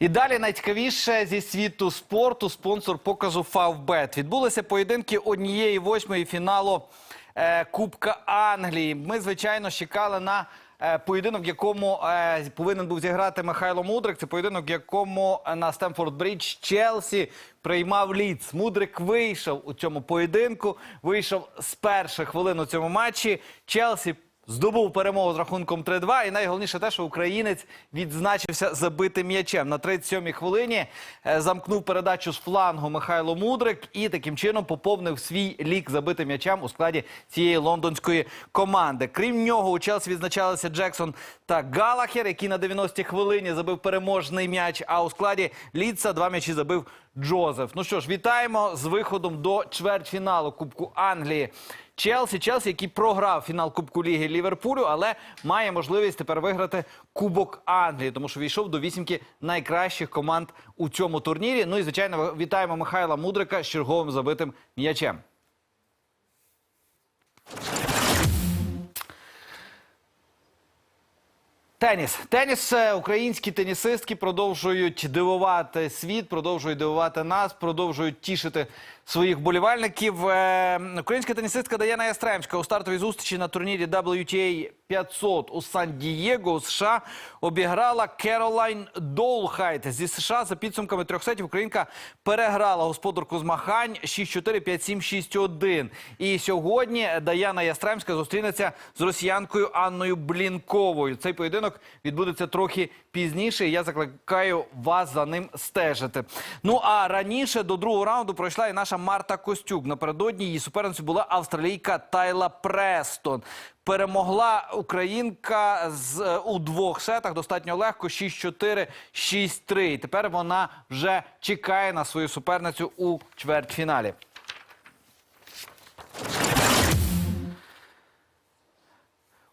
І далі найцікавіше зі світу спорту спонсор показу Фавбет. Відбулися поєдинки однієї восьмої фіналу е, Кубка Англії. Ми, звичайно, чекали на е, поєдинок, в якому е, повинен був зіграти Михайло Мудрик. Це поєдинок, в якому на Стемфорд Брідж Челсі приймав Ліц. Мудрик вийшов у цьому поєдинку. Вийшов з перших хвилин у цьому матчі. Челсі Здобув перемогу з рахунком 3-2. І найголовніше те, що українець відзначився забитим м'ячем. На 37-й хвилині е, замкнув передачу з флангу Михайло Мудрик і таким чином поповнив свій лік забитим м'ячем у складі цієї лондонської команди. Крім нього, у Челсі відзначалися Джексон та Галахер, який на 90-й хвилині забив переможний м'яч. А у складі Ліца два м'ячі забив Джозеф. Ну що ж, вітаємо з виходом до чвертьфіналу Кубку Англії. Челсі, Челсі, який програв фінал Кубку Ліги Ліверпулю, але має можливість тепер виграти Кубок Англії, тому що війшов до вісімки найкращих команд у цьому турнірі. Ну і звичайно, вітаємо Михайла Мудрика з черговим забитим м'ячем. Теніс. Теніс. е, Українські тенісистки продовжують дивувати світ, продовжують дивувати нас, продовжують тішити своїх болівальників. Е, Українська тенісистка Даяна Ястремська у стартовій зустрічі на турнірі WTA 500 у Сан-Дієго у США обіграла Керолайн Доулхайт зі США за підсумками трьох сетів. Українка переграла господарку змагань 6-4, 5-7, 6-1. І сьогодні Даяна Ястремська зустрінеться з росіянкою Анною Блінковою. Цей поєдинок відбудеться трохи пізніше. і Я закликаю вас за ним стежити. Ну а раніше до другого раунду пройшла і наша Марта Костюк. Напередодні її суперницею була австралійка Тайла Престон. Перемогла українка з е, у двох сетах достатньо легко 6-4, 6-3. І Тепер вона вже чекає на свою суперницю у чвертьфіналі.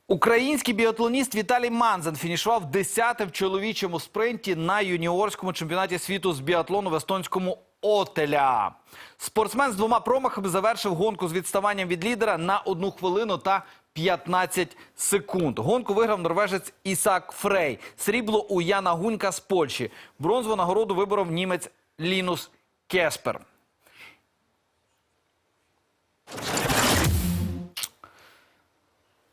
Український біатлоніст Віталій Манзен фінішував 10 в чоловічому спринті на юніорському чемпіонаті світу з біатлону в естонському Отеля. Спортсмен з двома промахами завершив гонку з відставанням від лідера на одну хвилину та 15 секунд. Гонку виграв норвежець Ісак Фрей. Срібло у Яна Гунька з Польщі. Бронзову нагороду виборов німець Лінус Кеспер.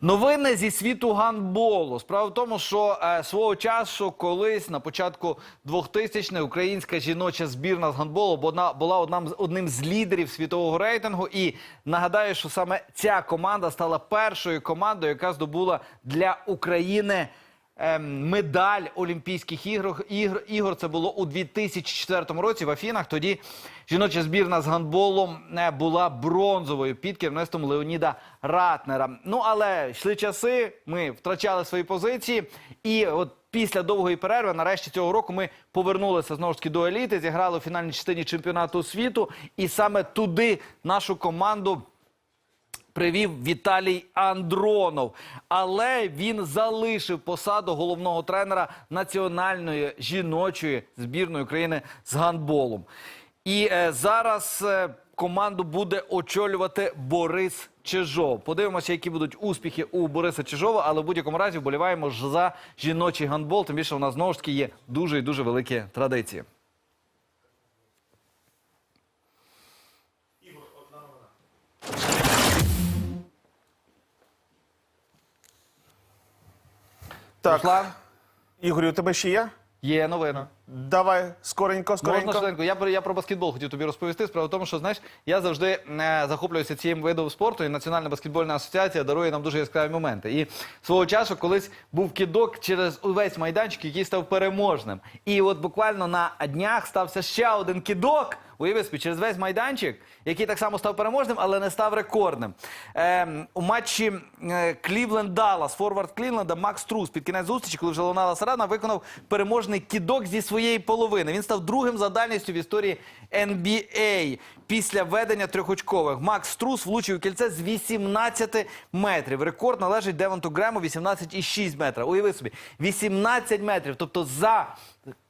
Новини зі світу гандболу. Справа в тому, що е, свого часу колись на початку 2000-х українська жіноча збірна з гандболу була, була одним, одним з лідерів світового рейтингу. І нагадаю, що саме ця команда стала першою командою, яка здобула для України медаль Олімпійських ігор, ігор. ігор. Це було у 2004 році в Афінах. Тоді жіноча збірна з гандболом е, була бронзовою під керівництвом Леоніда Ратнера. Ну але йшли часи, ми втрачали свої позиції, і от. Після довгої перерви, нарешті цього року, ми повернулися знову ж таки до еліти, зіграли у фінальній частині чемпіонату світу, і саме туди нашу команду привів Віталій Андронов. Але він залишив посаду головного тренера національної жіночої збірної України з гандболом. І е, зараз е, команду буде очолювати Борис Чижов. Подивимося, які будуть успіхи у Бориса Чижова, але в будь-якому разі вболіваємо за жіночий гандбол. Тим більше у нас знову ж таки є дуже і дуже великі традиції. Так, Руслан, Ігорю, у тебе ще є? є новина. Давай скоренько, скоренько. Можна швиденько. Я, про- я про баскетбол хотів тобі розповісти. Справа в тому, що знаєш, я завжди е, захоплююся цим видом спорту, і Національна баскетбольна асоціація дарує нам дуже яскраві моменти. І свого часу колись був кидок через увесь майданчик, який став переможним. І от буквально на днях стався ще один кидок. Уяви собі, через весь майданчик, який так само став переможним, але не став рекордним. Ем, у матчі е, Клівленд-Даллас, форвард Клівленда Макс Трус під кінець зустрічі, коли вже лунала сирена, виконав переможний кідок зі своєї половини. Він став другим за дальністю в історії NBA після ведення трьохочкових. Макс Трус влучив у кільце з 18 метрів. Рекорд належить Девонту Грему 18,6 метра. Уяви собі, 18 метрів. Тобто за,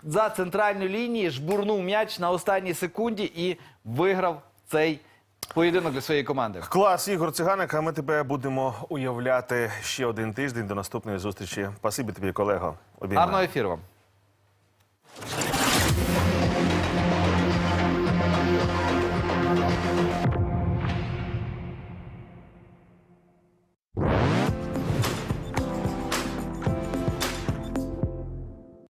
за центральну лінію жбурнув м'яч на останній секунді і виграв цей поєдинок для своєї команди. Клас, Ігор Циганик, а ми тебе будемо уявляти ще один тиждень до наступної зустрічі. Спасибі тобі, колего. Обіймаю. Гарного ефіру вам.